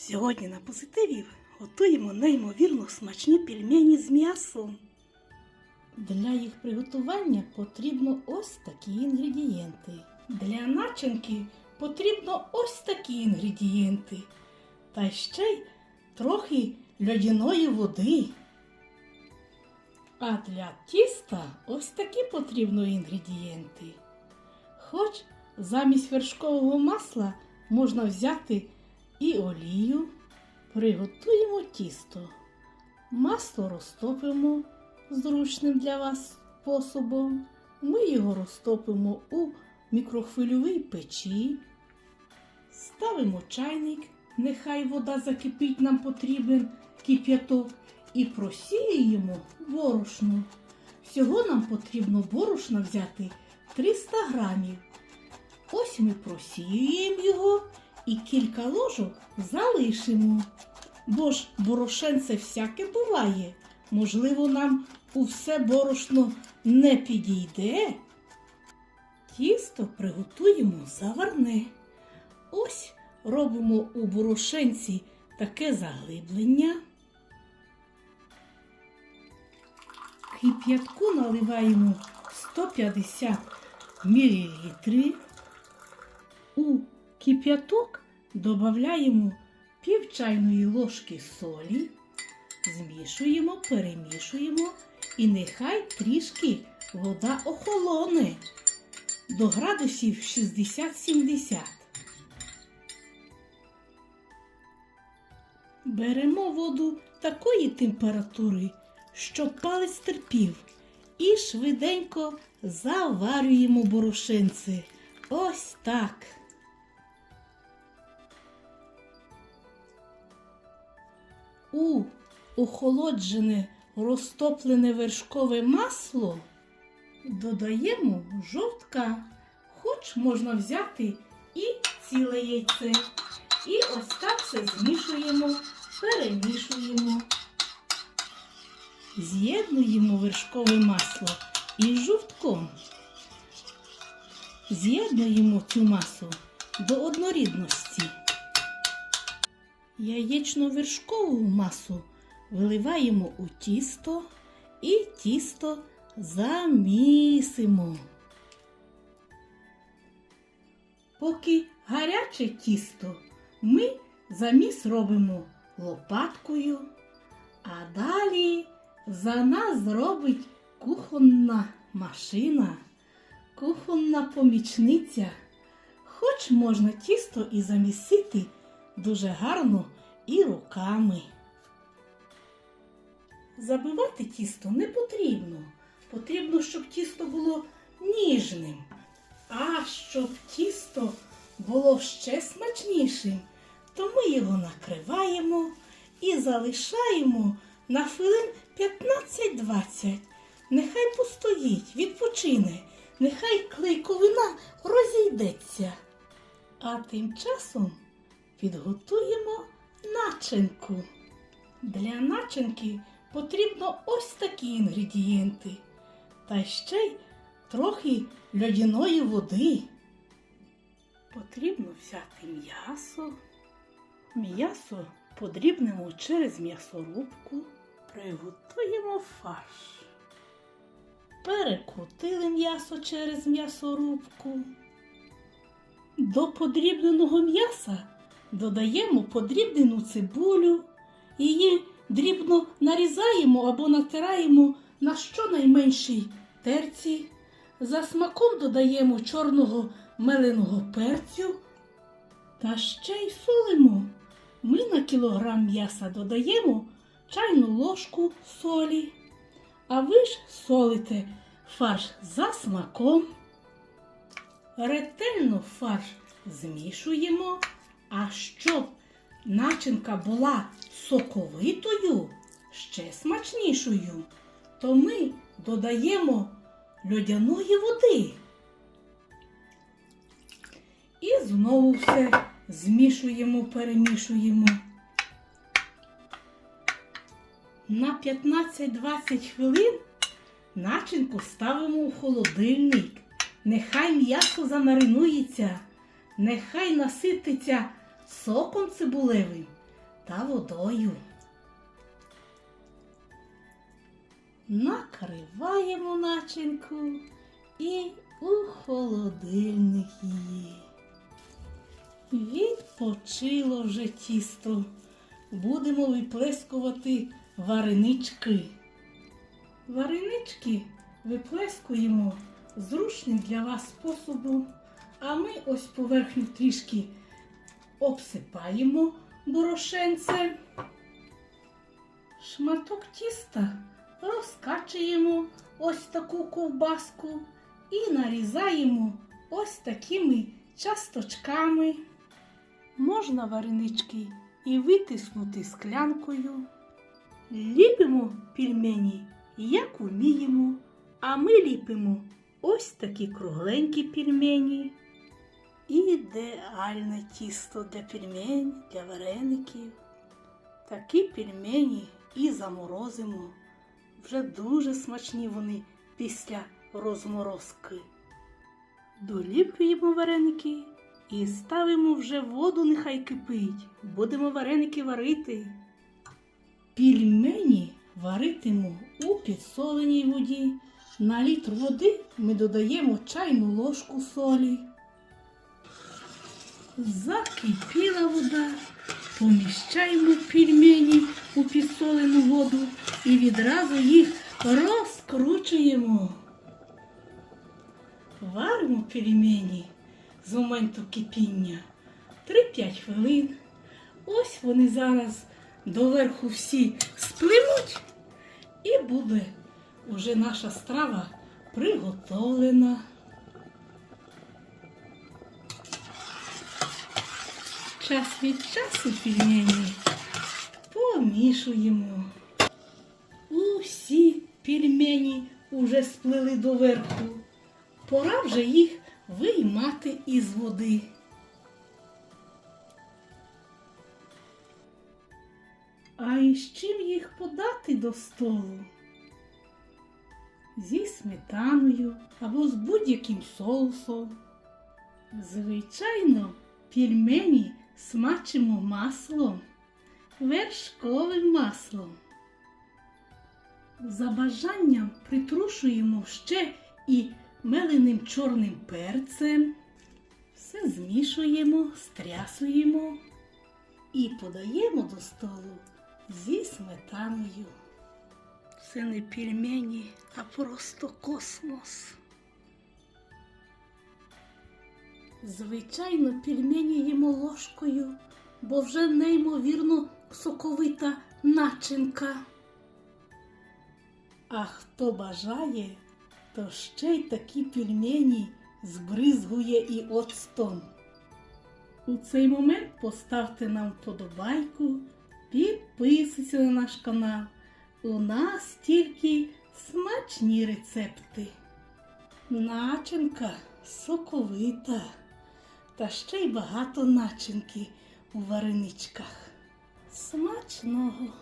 Сьогодні на позитиві готуємо неймовірно смачні пельмені з м'ясом. Для їх приготування потрібно ось такі інгредієнти. Для начинки потрібно ось такі інгредієнти. Та ще й трохи льодяної води. А для тіста ось такі потрібно інгредієнти. Хоч замість вершкового масла можна взяти і олію. Приготуємо тісто. Масло розтопимо зручним для вас способом. Ми його розтопимо у мікрохвильовій печі. Ставимо чайник, нехай вода закипить, нам потрібен кип'яток, і просіємо борошно. Всього нам потрібно борошна взяти 300 грамів. Ось ми просіюємо його і кілька ложок залишимо. Бо ж борошенце всяке буває. Можливо, нам у все борошно не підійде. Тісто приготуємо заварне. Ось робимо у борошенці таке заглиблення. Кип'ятку наливаємо 150 мл. У кип'яток додаємо пів чайної ложки солі, змішуємо, перемішуємо і нехай трішки вода охолоне до градусів 60-70. Беремо воду такої температури, щоб палець терпів, і швиденько заварюємо борошенце. Ось так. У охолоджене розтоплене вершкове масло додаємо жовтка, хоч можна взяти і ціле яйце. І ось так все змішуємо, перемішуємо. З'єднуємо вершкове масло із жовтком. З'єднуємо цю масу до однорідності. Яєчно-вершкову масу виливаємо у тісто і тісто замісимо. Поки гаряче тісто, ми заміс робимо лопаткою, а далі за нас зробить кухонна машина, кухонна помічниця. Хоч можна тісто і замісити дуже гарно і руками. Забивати тісто не потрібно. Потрібно, щоб тісто було ніжним. А щоб тісто було ще смачнішим, то ми його накриваємо і залишаємо на хвилин 15-20. Нехай постоїть, відпочине, нехай клейковина розійдеться. А тим часом підготуємо начинку. Для начинки потрібно ось такі інгредієнти. Та ще й трохи льодяної води. Потрібно взяти м'ясо. М'ясо подрібнемо через м'ясорубку. Приготуємо фарш. Перекрутили м'ясо через м'ясорубку. До подрібненого м'яса додаємо подрібнену цибулю. Її дрібно нарізаємо або натираємо на щонайменшій терці. За смаком додаємо чорного меленого перцю та ще й солимо. Ми на кілограм м'яса додаємо чайну ложку солі. А ви ж солите фарш за смаком. Ретельно фарш змішуємо, а щоб начинка була соковитою, ще смачнішою, то ми додаємо льодяної води. І знову все змішуємо, перемішуємо. На 15-20 хвилин начинку ставимо у холодильник. Нехай м'ясо замаринується, нехай насититься соком цибулевим та водою. Накриваємо начинку і у холодильник її. Відпочило вже тісто. Будемо виплескувати варенички. Варенички виплескуємо зручним для вас способом, а ми ось поверхню трішки обсипаємо борошенцем. Шматок тіста розкачуємо ось таку ковбаску і нарізаємо ось такими часточками. Можна варенички і витиснути склянкою. Ліпимо пельмені, як уміємо, а ми ліпимо ось такі кругленькі пельмені. Ідеальне тісто для пельмень, для вареників. Такі пельмені і заморозимо. Вже дуже смачні вони після розморозки. Доліплюємо вареники і ставимо вже воду, нехай кипить. Будемо вареники варити. Пільмені варитиму у підсоленій воді. На літр води ми додаємо чайну ложку солі. Закипіла вода, поміщаємо пельмені у підсолену воду і відразу їх розкручуємо. Варимо пельмені з моменту кипіння 3-5 хвилин. Ось вони зараз доверху всі спливуть, і буде уже наша страва приготовлена. Час від часу пельмені помішуємо. Усі пельмені уже сплили доверху. Пора вже їх виймати із води. А із чим їх подати до столу? Зі сметаною або з будь-яким соусом. Звичайно, пельмені смачимо маслом, вершковим маслом. За бажанням притрушуємо ще і меленим чорним перцем. Все змішуємо, стрясуємо і подаємо до столу зі сметаною. Це не пельмені, а просто космос. Звичайно, пельмені їмо ложкою, бо вже неймовірно соковита начинка. А хто бажає, то ще й такі пельмені збризгує і оцтом. У цей момент поставте нам вподобайку, підписуйтесь на наш канал. У нас тільки смачні рецепти. Начинка соковита, та ще й багато начинки у вареничках. Смачного!